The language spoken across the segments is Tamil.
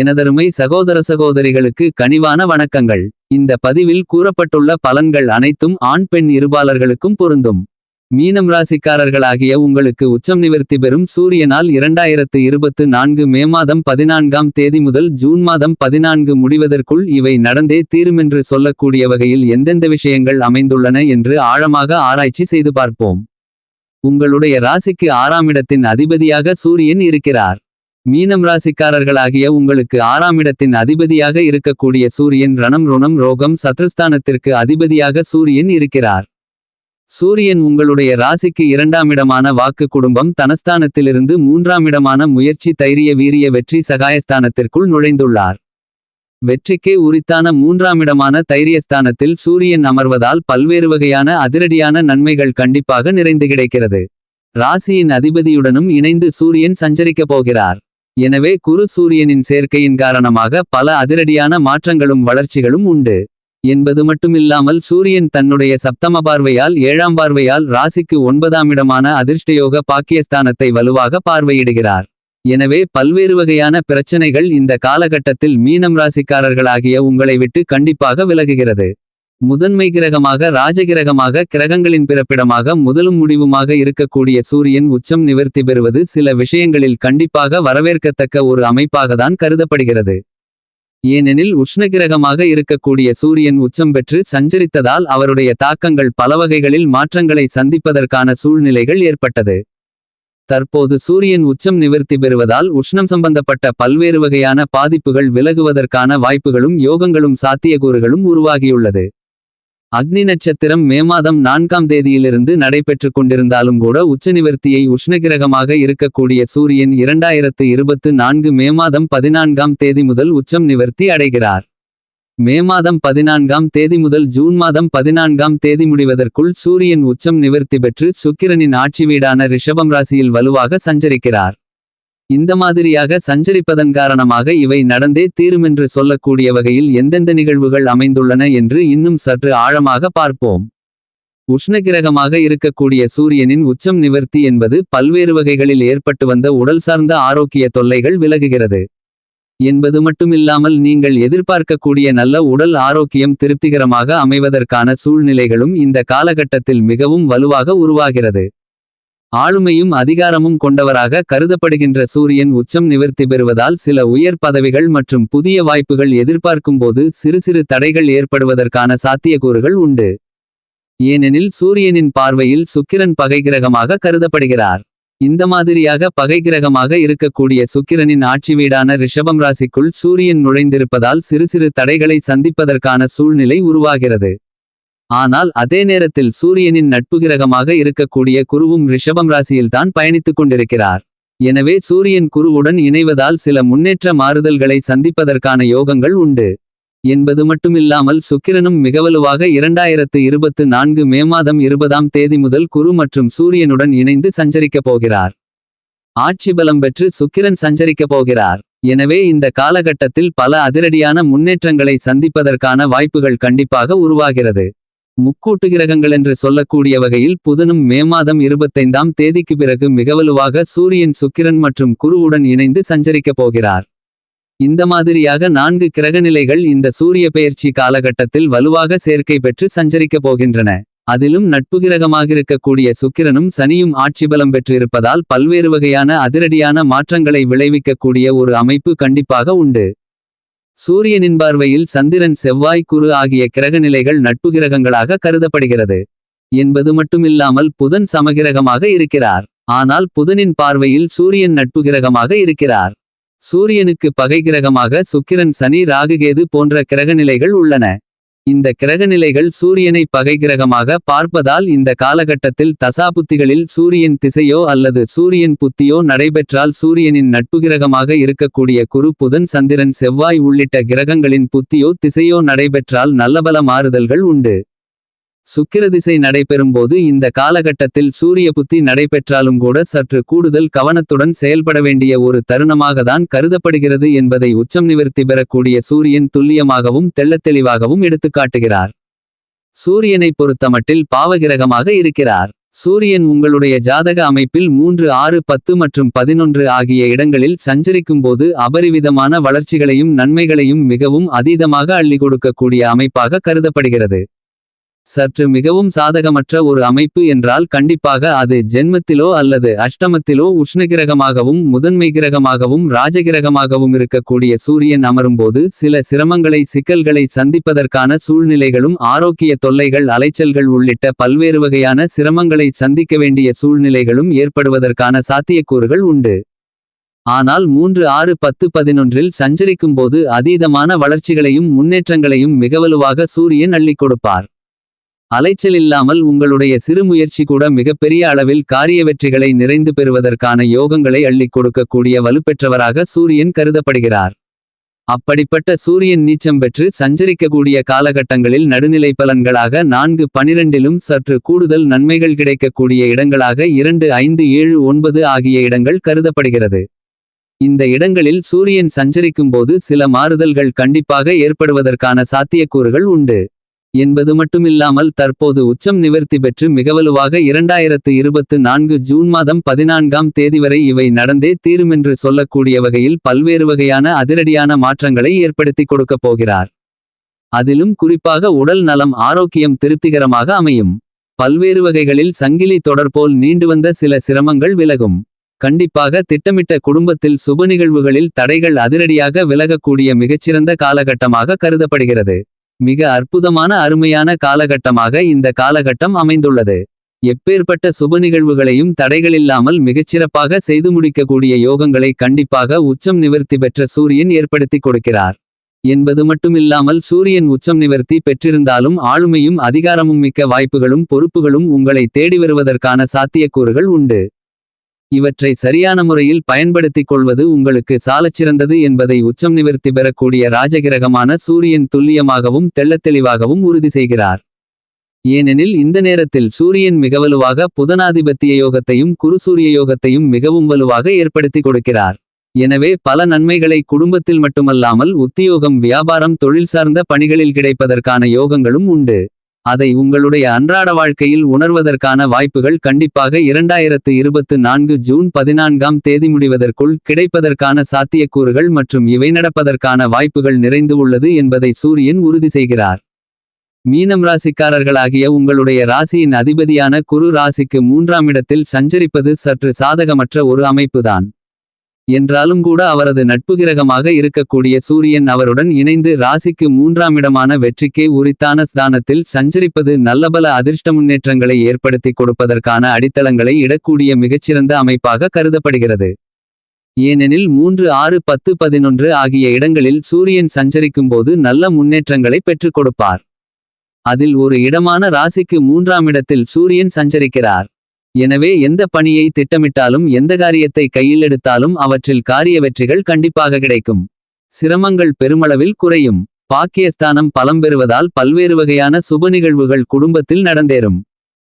எனதருமை சகோதர சகோதரிகளுக்கு கனிவான வணக்கங்கள். இந்த பதிவில் கூறப்பட்டுள்ள பலன்கள் அனைத்தும் ஆண் பெண் இருபாலர்களுக்கும் பொருந்தும். மீனம் ராசிக்காரர்களாகிய உங்களுக்கு உச்சம் நிவர்த்தி பெறும் சூரியனால் இரண்டாயிரத்து இருபத்து நான்கு மே மாதம் பதினான்காம் தேதி முதல் ஜூன் மாதம் பதினான்கு முடிவதற்குள் இவை நடந்தே தீருமென்று சொல்லக்கூடிய வகையில் எந்தெந்த விஷயங்கள் அமைந்துள்ளன என்று ஆழமாக ஆராய்ச்சி செய்து பார்ப்போம். உங்களுடைய ராசிக்கு ஆறாம் இடத்தின் அதிபதியாக சூரியன் இருக்கிறார். மீனம் ராசிக்காரர்களாகிய உங்களுக்கு ஆறாம் இடத்தின் அதிபதியாக இருக்கக்கூடிய சூரியன் ரணம் ருணம் ரோகம் சத்ருஸ்தானத்திற்கு அதிபதியாக சூரியன் இருக்கிறார். சூரியன் உங்களுடைய ராசிக்கு இரண்டாம் இடமான வாக்கு குடும்பம் தனஸ்தானத்திலிருந்து மூன்றாம் இடமான முயற்சி தைரிய வீரிய வெற்றி சகாயஸ்தானத்திற்குள் நுழைந்துள்ளார். வெற்றிக்கே உரித்தான மூன்றாம் இடமான தைரியஸ்தானத்தில் சூரியன் அமர்வதால் பல்வேறு வகையான அதிரடியான நன்மைகள் கண்டிப்பாக நிறைந்து கிடைக்கிறது. ராசியின் அதிபதியுடனும் இணைந்து சூரியன் சஞ்சரிக்கப் போகிறார். எனவே குரு சூரியனின் சேர்க்கையின் காரணமாக பல அதிரடியான மாற்றங்களும் வளர்ச்சிகளும் உண்டு. என்பது மட்டுமில்லாமல் சூரியன் தன்னுடைய சப்தம பார்வையால் ஏழாம் பார்வையால் ராசிக்கு ஒன்பதாம் இடமான அதிர்ஷ்டயோக பாக்கியஸ்தானத்தை வலுவாக பார்வையிடுகிறார். எனவே பல்வேறு வகையான பிரச்சனைகள் இந்த காலகட்டத்தில் மீனம் ராசிக்காரர்களாகிய உங்களை விட்டு கண்டிப்பாக விலகுகிறது. முதன்மை கிரகமாக ராஜகிரகமாக கிரகங்களின் பிறப்பிடமாக முதலும் முடிவுமாக இருக்கக்கூடிய சூரியன் உச்சம் நிவர்த்தி பெறுவது சில விஷயங்களில் கண்டிப்பாக வரவேற்கத்தக்க ஒரு அமைப்பாகத்தான் கருதப்படுகிறது. ஏனெனில் உஷ்ணகிரகமாக இருக்கக்கூடிய சூரியன் உச்சம் பெற்று சஞ்சரித்ததால் அவருடைய தாக்கங்கள் பலவகைகளில் மாற்றங்களை சந்திப்பதற்கான சூழ்நிலைகள் ஏற்பட்டது. தற்போது சூரியன் உச்சம் நிவர்த்தி பெறுவதால் உஷ்ணம் சம்பந்தப்பட்ட பல்வேறு வகையான பாதிப்புகள் விலகுவதற்கான வாய்ப்புகளும் யோகங்களும் சாத்தியக்கூறுகளும் உருவாகியுள்ளது. அக்னி நட்சத்திரம் மே மாதம் நான்காம் தேதியிலிருந்து நடைபெற்றுக் கொண்டிருந்தாலும் கூட உச்சநிவர்த்தியை உஷ்ணகிரகமாக இருக்கக்கூடிய சூரியன் இரண்டாயிரத்து இருபத்து நான்கு மே மாதம் பதினான்காம் தேதி முதல் உச்சம் நிவர்த்தி அடைகிறார். மே மாதம் பதினான்காம் தேதி முதல் ஜூன் மாதம் பதினான்காம் தேதி முடிவதற்குள் சூரியன் உச்சம் நிவர்த்தி பெற்று சுக்கிரனின் ஆட்சி வீடான ரிஷபம் ராசியில் வலுவாக சஞ்சரிக்கிறார். இந்த மாதிரியாக சஞ்சரிப்பதன் காரணமாக இவை நடந்தே தீருமென்று சொல்லக்கூடிய வகையில் எந்தெந்த நிகழ்வுகள் அமைந்துள்ளன என்று இன்னும் சற்று ஆழமாக பார்ப்போம். உஷ்ணகிரகமாக இருக்கக்கூடிய சூரியனின் உச்சம் நிவர்த்தி என்பது பல்வேறு வகைகளில் ஏற்பட்டு வந்த உடல் சார்ந்த ஆரோக்கிய தொல்லைகள் விலகுகிறது. என்பது மட்டுமில்லாமல் நீங்கள் எதிர்பார்க்கக்கூடிய நல்ல உடல் ஆரோக்கியம் திருப்திகரமாக அமைவதற்கான சூழ்நிலைகளும் இந்த காலகட்டத்தில் மிகவும் வலுவாக உருவாகிறது. ஆளுமையும் அதிகாரமும் கொண்டவராக கருதப்படுகின்ற சூரியன் உச்சம் நிவர்த்தி பெறுவதால் சில உயர் பதவிகள் மற்றும் புதிய வாய்ப்புகள் எதிர்பார்க்கும்போது சிறு சிறு தடைகள் ஏற்படுவதற்கான சாத்தியக்கூறுகள் உண்டு. ஏனெனில் சூரியனின் பார்வையில் சுக்கிரன் பகைகிரகமாக கருதப்படுகிறார். இந்த மாதிரியாக பகைகிரகமாக இருக்கக்கூடிய சுக்கிரனின் ஆட்சி வீடான ரிஷபம் ராசிக்குள் சூரியன் நுழைந்திருப்பதால் சிறு சிறு தடைகளை சந்திப்பதற்கான சூழ்நிலை உருவாகிறது. ஆனால் அதே நேரத்தில் சூரியனின் நட்பு கிரகமாக இருக்கக்கூடிய குருவும் ரிஷபம் ராசியில்தான் பயணித்துக் கொண்டிருக்கிறார். எனவே சூரியன் குருவுடன் இணைவதால் சில முன்னேற்ற மாறுதல்களை சந்திப்பதற்கான யோகங்கள் உண்டு. என்பது மட்டுமில்லாமல் சுக்கிரனும் மிகவலுவாக இரண்டாயிரத்து இருபத்து நான்கு மே மாதம் இருபதாம் தேதி முதல் குரு மற்றும் சூரியனுடன் இணைந்து சஞ்சரிக்கப் போகிறார். ஆட்சி பலம் பெற்று சுக்கிரன் சஞ்சரிக்கப் போகிறார். எனவே இந்த காலகட்டத்தில் பல அதிரடியான முன்னேற்றங்களை சந்திப்பதற்கான வாய்ப்புகள் கண்டிப்பாக உருவாகிறது. முக்கூட்டு கிரகங்கள் என்று சொல்லக்கூடிய வகையில் புதனும் மே மாதம் இருபத்தைந்தாம் தேதிக்கு பிறகு மிகவலுவாக சூரியன் சுக்கிரன் மற்றும் குருவுடன் இணைந்து சஞ்சரிக்கப் போகிறார். இந்த மாதிரியாக நான்கு கிரகநிலைகள் இந்த சூரிய பெயர்ச்சி காலகட்டத்தில் வலுவாக சேர்க்கை பெற்று சஞ்சரிக்கப் போகின்றன. அதிலும் நட்பு கிரகமாக இருக்கக்கூடிய சுக்கிரனும் சனியும் ஆட்சி பலம் பெற்றிருப்பதால் பல்வேறு வகையான அதிரடியான மாற்றங்களை விளைவிக்கக்கூடிய ஒரு அமைப்பு கண்டிப்பாக உண்டு. சூரியனின் பார்வையில் சந்திரன் செவ்வாய் குரு ஆகிய கிரகநிலைகள் நட்பு கிரகங்களாக கருதப்படுகிறது. என்பது மட்டுமில்லாமல் புதன் சமகிரகமாக இருக்கிறார். ஆனால் புதனின் பார்வையில் சூரியன் நட்பு கிரகமாக இருக்கிறார். சூரியனுக்கு பகை கிரகமாக சுக்கிரன் சனி ராகுகேது போன்ற கிரகநிலைகள் உள்ளன. இந்த கிரகநிலைகள் சூரியனை பகை கிரகமாக பார்ப்பதால் இந்த காலகட்டத்தில் தசாபுத்திகளில் சூரியன் திசையோ அல்லது சூரியன் புத்தியோ நடைபெற்றால் சூரியனின் நட்பு கிரகமாக இருக்கக்கூடிய குரு புதன் சந்திரன் செவ்வாய் உள்ளிட்ட கிரகங்களின் புத்தியோ திசையோ நடைபெற்றால் நல்லபல மாறுதல்கள் உண்டு. சுக்கிர திசை நடைபெறும்போது இந்த காலகட்டத்தில் சூரிய புத்தி நடைபெற்றாலும் கூட சற்று கூடுதல் கவனத்துடன் செயல்பட வேண்டிய ஒரு தருணமாகத்தான் கருதப்படுகிறது என்பதை உச்சம் நிவர்த்தி பெறக்கூடிய சூரியன் துல்லியமாகவும் தெள்ளத்தெளிவாகவும் எடுத்துக்காட்டுகிறார். சூரியனை பொறுத்தமட்டில் பாவகிரகமாக இருக்கிறார். சூரியன் உங்களுடைய ஜாதக அமைப்பில் மூன்று ஆறு பத்து மற்றும் பதினொன்று ஆகிய இடங்களில் சஞ்சரிக்கும்போது அபரிவிதமான வளர்ச்சிகளையும் நன்மைகளையும் மிகவும் அதீதமாக அள்ளி கொடுக்கக்கூடிய அமைப்பாக கருதப்படுகிறது. சற்று மிகவும் சாதகமற்ற ஒரு அமைப்பு என்றால் கண்டிப்பாக அது ஜென்மத்திலோ அல்லது அஷ்டமத்திலோ உஷ்ணகிரகமாகவும் முதன்மை கிரகமாகவும் ராஜகிரகமாகவும் இருக்கக்கூடிய சூரியன் அமரும்போது சில சிரமங்களை சிக்கல்களை சந்திப்பதற்கான சூழ்நிலைகளும் ஆரோக்கிய தொல்லைகள் அலைச்சல்கள் உள்ளிட்ட பல்வேறு வகையான சிரமங்களை சந்திக்க வேண்டிய சூழ்நிலைகளும் ஏற்படுவதற்கான சாத்தியக்கூறுகள் உண்டு. ஆனால் மூன்று ஆறு பத்து பதினொன்றில் சஞ்சரிக்கும்போது அதீதமான வளர்ச்சிகளையும் முன்னேற்றங்களையும் மிகவலுவாக சூரியன் அள்ளிக் கொடுப்பார். அலைச்சல் இல்லாமல் உங்களுடைய சிறு முயற்சி கூட மிகப்பெரிய அளவில் காரிய வெற்றிகளை நிறைந்து பெறுவதற்கான யோகங்களை அள்ளிக் கொடுக்கக்கூடிய வலுப்பெற்றவராக சூரியன் கருதப்படுகிறார். அப்படிப்பட்ட சூரியன் நீச்சம் பெற்று சஞ்சரிக்கக்கூடிய காலகட்டங்களில் நடுநிலை பலன்களாக நான்கு பனிரெண்டிலும் சற்று கூடுதல் நன்மைகள் கிடைக்கக்கூடிய இடங்களாக இரண்டு ஐந்து ஏழு ஒன்பது ஆகிய இடங்கள் கருதப்படுகிறது. இந்த இடங்களில் சூரியன் சஞ்சரிக்கும்போது சில மாறுதல்கள் கண்டிப்பாக ஏற்படுவதற்கான சாத்தியக்கூறுகள் உண்டு. என்பது மட்டுமில்லாமல் தற்போது உச்சம் நிவர்த்தி பெற்று மிகவலுவாக இரண்டாயிரத்து இருபத்து நான்கு ஜூன் மாதம் பதினான்காம் தேதி வரை இவை நடந்தே தீருமென்று சொல்லக்கூடிய வகையில் பல்வேறு வகையான அதிரடியான மாற்றங்களை ஏற்படுத்தி கொடுக்கப் போகிறார். அதிலும் குறிப்பாக உடல் நலம் ஆரோக்கியம் திருப்திகரமாக அமையும். பல்வேறு வகைகளில் சங்கிலி தொடர்போல் நீண்டு வந்த சில சிரமங்கள் விலகும். கண்டிப்பாக திட்டமிட்ட குடும்பத்தில் சுப நிகழ்வுகளில் தடைகள் அதிரடியாக விலகக்கூடிய மிகச்சிறந்த காலகட்டமாக கருதப்படுகிறது. மிக அற்புதமான அருமையான காலகட்டமாக இந்த காலகட்டம் அமைந்துள்ளது. எப்பேற்பட்ட சுப நிகழ்வுகளையும் தடைகளில்லாமல் மிகச்சிறப்பாக செய்து முடிக்கக்கூடிய யோகங்களை கண்டிப்பாக உச்சம் நிவர்த்தி பெற்ற சூரியன் ஏற்படுத்தி கொடுக்கிறார். என்பது மட்டுமில்லாமல் சூரியன் உச்சம் நிவர்த்தி பெற்றிருந்தாலும் ஆளுமையும் அதிகாரமும் மிக்க வாய்ப்புகளும் பொறுப்புகளும் உங்களை தேடி வருவதற்கான சாத்தியக்கூறுகள் உண்டு. இவற்றை சரியான முறையில் பயன்படுத்திக் கொள்வது உங்களுக்கு சாலச்சிறந்தது என்பதை உச்சம் நிவர்த்தி பெறக்கூடிய ராஜகிரகமான சூரியன் துல்லியமாகவும் தெள்ளத்தெளிவாகவும் உறுதி செய்கிறார். ஏனெனில் இந்த நேரத்தில் சூரியன் மிக வலுவாக புதனாதிபத்திய யோகத்தையும் குருசூரிய யோகத்தையும் மிகவும் வலுவாக ஏற்படுத்தி கொடுக்கிறார். எனவே பல நன்மைகளை குடும்பத்தில் மட்டுமல்லாமல் உத்தியோகம் வியாபாரம் தொழில் சார்ந்த பணிகளில் கிடைப்பதற்கான யோகங்களும் உண்டு. அதை உங்களுடைய அன்றாட வாழ்க்கையில் உணர்வதற்கான வாய்ப்புகள் கண்டிப்பாக இரண்டாயிரத்து இருபத்து நான்கு ஜூன் பதினான்காம் தேதி முடிவதற்குள் கிடைப்பதற்கான சாத்தியக்கூறுகள் மற்றும் இவை நடப்பதற்கான வாய்ப்புகள் நிறைந்து உள்ளது என்பதை சூரியன் உறுதி செய்கிறார். மீனம் ராசிக்காரர்களாகிய உங்களுடைய ராசியின் அதிபதியான குரு ராசிக்கு மூன்றாம் இடத்தில் சஞ்சரிப்பது சற்று சாதகமற்ற ஒரு அமைப்புதான். என்றாலும் கூட அவரது நட்பு கிரகமாக இருக்கக்கூடிய சூரியன் அவருடன் இணைந்து ராசிக்கு மூன்றாம் இடமான வெற்றிக்கே உரித்தான ஸ்தானத்தில் சஞ்சரிப்பது நல்லபல அதிர்ஷ்ட முன்னேற்றங்களை ஏற்படுத்தி கொடுப்பதற்கான அடித்தளங்களை இடக்கூடிய மிகச்சிறந்த அமைப்பாக கருதப்படுகிறது. ஏனெனில் மூன்று ஆறு பத்து பதினொன்று ஆகிய இடங்களில் சூரியன் சஞ்சரிக்கும்போது நல்ல முன்னேற்றங்களை பெற்றுக் கொடுப்பார். அதில் ஒரு இடமான ராசிக்கு மூன்றாம் இடத்தில் சூரியன் சஞ்சரிக்கிறார். எனவே எந்த பணியை திட்டமிட்டாலும் எந்த காரியத்தை கையில் எடுத்தாலும் அவற்றில் காரிய வெற்றிகள் கண்டிப்பாக கிடைக்கும். சிரமங்கள் பெருமளவில் குறையும். பாக்கியஸ்தானம் பலம் பெறுவதால் பல்வேறு வகையான சுப நிகழ்வுகள் குடும்பத்தில் நடந்தேறும்.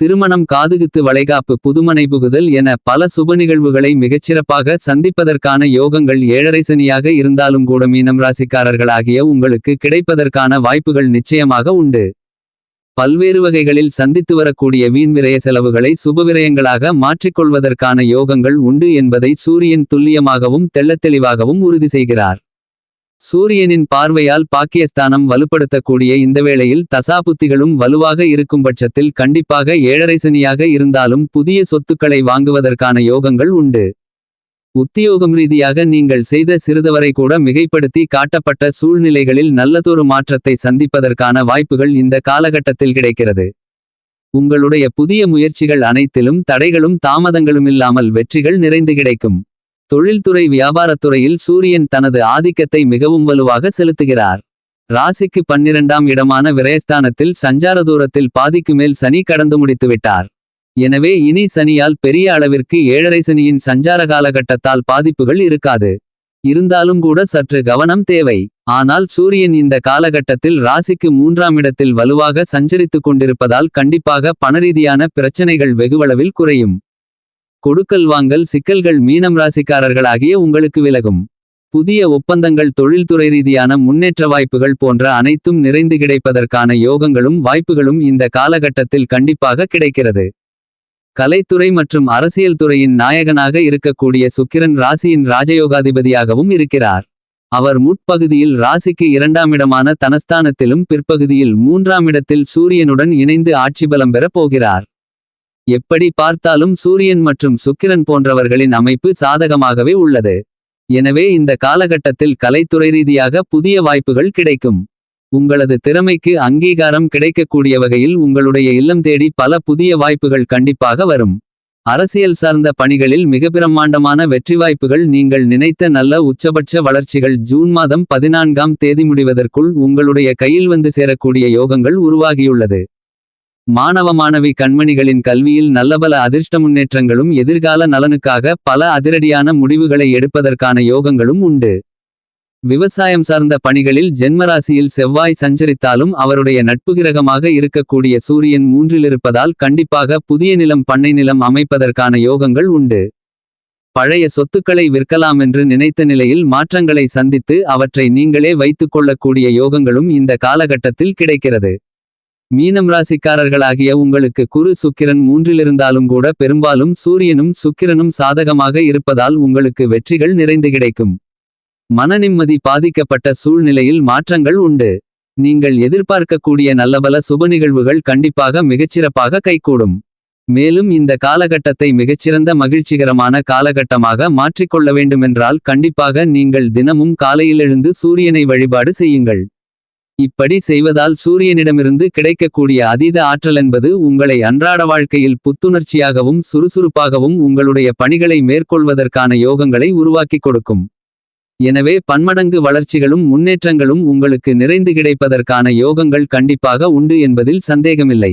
திருமணம் காதுகுத்து வளைகாப்பு புதுமனை புகுதல் என பல சுப நிகழ்வுகளை மிகச்சிறப்பாக சந்திப்பதற்கான யோகங்கள் ஏழரை சனியாக இருந்தாலும் கூட மீனம் ராசிக்காரர்களாகிய உங்களுக்கு கிடைப்பதற்கான வாய்ப்புகள் நிச்சயமாக உண்டு. பல்வேறு வகைகளில் சந்தித்து வரக்கூடிய வீண்விரய செலவுகளை சுபவிரயங்களாக மாற்றிக்கொள்வதற்கான யோகங்கள் உண்டு என்பதை சூரியன் துல்லியமாகவும் தெள்ளத்தெளிவாகவும் உறுதி செய்கிறார். சூரியனின் பார்வையால் பாக்கியஸ்தானம் வலுப்படுத்தக்கூடிய இந்த வேளையில் தசாபுத்திகளும் வலுவாக இருக்கும் பட்சத்தில் கண்டிப்பாக ஏழரை சனியாக இருந்தாலும் புதிய சொத்துக்களை வாங்குவதற்கான யோகங்கள் உண்டு. உத்தியோகம் ரீதியாக நீங்கள் செய்த சிறிதவரை கூட மிகைப்படுத்தி காட்டப்பட்ட சூழ்நிலைகளில் நல்லதொரு மாற்றத்தை சந்திப்பதற்கான வாய்ப்புகள் இந்த காலகட்டத்தில் கிடைக்கிறது. உங்களுடைய புதிய முயற்சிகள் அனைத்திலும் தடைகளும் தாமதங்களுமில்லாமல் வெற்றிகள் நிறைந்து கிடைக்கும். தொழில்துறை வியாபாரத்துறையில் சூரியன் தனது ஆதிக்கத்தை மிகவும் வலுவாக செலுத்துகிறார். ராசிக்கு பன்னிரண்டாம் இடமான விரயஸ்தானத்தில் சஞ்சார தூரத்தில் பாதிக்கு மேல் சனி கடந்து முடித்துவிட்டார். எனவே இனி சனியால் பெரிய அளவிற்கு ஏழரை சனியின் சஞ்சார காலகட்டத்தால் பாதிப்புகள் இருக்காது. இருந்தாலும் கூட சற்று கவனம் தேவை. ஆனால் சூரியன் இந்த காலகட்டத்தில் ராசிக்கு மூன்றாம் இடத்தில் வலுவாக சஞ்சரித்துக் கொண்டிருப்பதால் கண்டிப்பாக பணரீதியான பிரச்சனைகள் வெகுவளவில் குறையும். கொடுக்கல் வாங்கல் சிக்கல்கள் மீனம் ராசிக்காரர்களாகிய உங்களுக்கு விலகும். புதிய ஒப்பந்தங்கள் தொழில்துறை ரீதியான முன்னேற்ற வாய்ப்புகள் போன்ற அனைத்தும் நிறைந்து கிடைப்பதற்கான யோகங்களும் வாய்ப்புகளும் இந்த காலகட்டத்தில் கண்டிப்பாக கிடைக்கிறது. கலைத்துறை மற்றும் அரசியல் துறையின் நாயகனாக இருக்கக்கூடிய சுக்கிரன் ராசியின் ராஜயோகாதிபதியாகவும் இருக்கிறார். அவர் முட்பகுதியில் ராசிக்கு இரண்டாமிடமான தனஸ்தானத்திலும் பிற்பகுதியில் மூன்றாமிடத்தில் சூரியனுடன் இணைந்து ஆட்சி பலம் பெறப் போகிறார். எப்படி பார்த்தாலும் சூரியன் மற்றும் சுக்கிரன் போன்றவர்களின் அமைப்பு சாதகமாகவே உள்ளது. எனவே இந்த காலகட்டத்தில் கலைத்துறை ரீதியாக புதிய வாய்ப்புகள் கிடைக்கும். உங்களது திறமைக்கு அங்கீகாரம் கிடைக்கக்கூடிய வகையில் உங்களுடைய இல்லம் தேடி பல புதிய வாய்ப்புகள் கண்டிப்பாக வரும். அரசியல் சார்ந்த பணிகளில் மிக பிரம்மாண்டமான வெற்றி வாய்ப்புகள் நீங்கள் நினைத்த நல்ல உச்சபட்ச வளர்ச்சிகள் ஜூன் மாதம் பதினான்காம் தேதி முடிவதற்குள் உங்களுடைய கையில் வந்து சேரக்கூடிய யோகங்கள் உருவாகியுள்ளது. மாணவ மாணவி கண்மணிகளின் கல்வியில் நல்லபல அதிர்ஷ்ட முன்னேற்றங்களும் எதிர்கால நலனுக்காக பல அதிரடியான முடிவுகளை எடுப்பதற்கான யோகங்களும் உண்டு. விவசாயம் சார்ந்த பணிகளில் ஜென்மராசியில் செவ்வாய் சஞ்சரித்தாலும் அவருடைய நட்பு கிரகமாக இருக்கக்கூடிய சூரியன் மூன்றிலிருப்பதால் கண்டிப்பாக புதிய நிலம் பண்ணை நிலம் அமைப்பதற்கான யோகங்கள் உண்டு. பழைய சொத்துக்களை விற்கலாமென்று நினைத்த நிலையில் மாற்றங்களை சந்தித்து அவற்றை நீங்களே வைத்துக் கொள்ளக்கூடிய யோகங்களும் இந்த காலகட்டத்தில் கிடைக்கிறது. மீனம் ராசிக்காரர்களாகிய உங்களுக்கு குரு சுக்கிரன் மூன்றிலிருந்தாலும் கூட பெரும்பாலும் சூரியனும் சுக்கிரனும் சாதகமாக இருப்பதால் உங்களுக்கு வெற்றிகள் நிறைந்து கிடைக்கும். மனநிம்மதி பாதிக்கப்பட்ட சூழ்நிலையில் மாற்றங்கள் உண்டு. நீங்கள் எதிர்பார்க்கக்கூடிய நல்லபல சுப நிகழ்வுகள் கண்டிப்பாக மிகச்சிறப்பாக கைகூடும். மேலும் இந்த காலகட்டத்தை மிகச்சிறந்த மகிழ்ச்சிகரமான காலகட்டமாக மாற்றிக்கொள்ள வேண்டுமென்றால் கண்டிப்பாக நீங்கள் தினமும் காலையிலெழுந்து சூரியனை வழிபாடு செய்யுங்கள். இப்படி செய்வதால் சூரியனிடமிருந்து கிடைக்கக்கூடிய அதீத ஆற்றல் என்பது உங்களை அன்றாட வாழ்க்கையில் புத்துணர்ச்சியாகவும் சுறுசுறுப்பாகவும் உங்களுடைய பணிகளை மேற்கொள்வதற்கான யோகங்களை உருவாக்கிக் கொடுக்கும். எனவே பன்மடங்கு வளர்ச்சிகளும் முன்னேற்றங்களும் உங்களுக்கு நிறைந்து கிடைப்பதற்கான யோகங்கள் கண்டிப்பாக உண்டு என்பதில் சந்தேகமில்லை.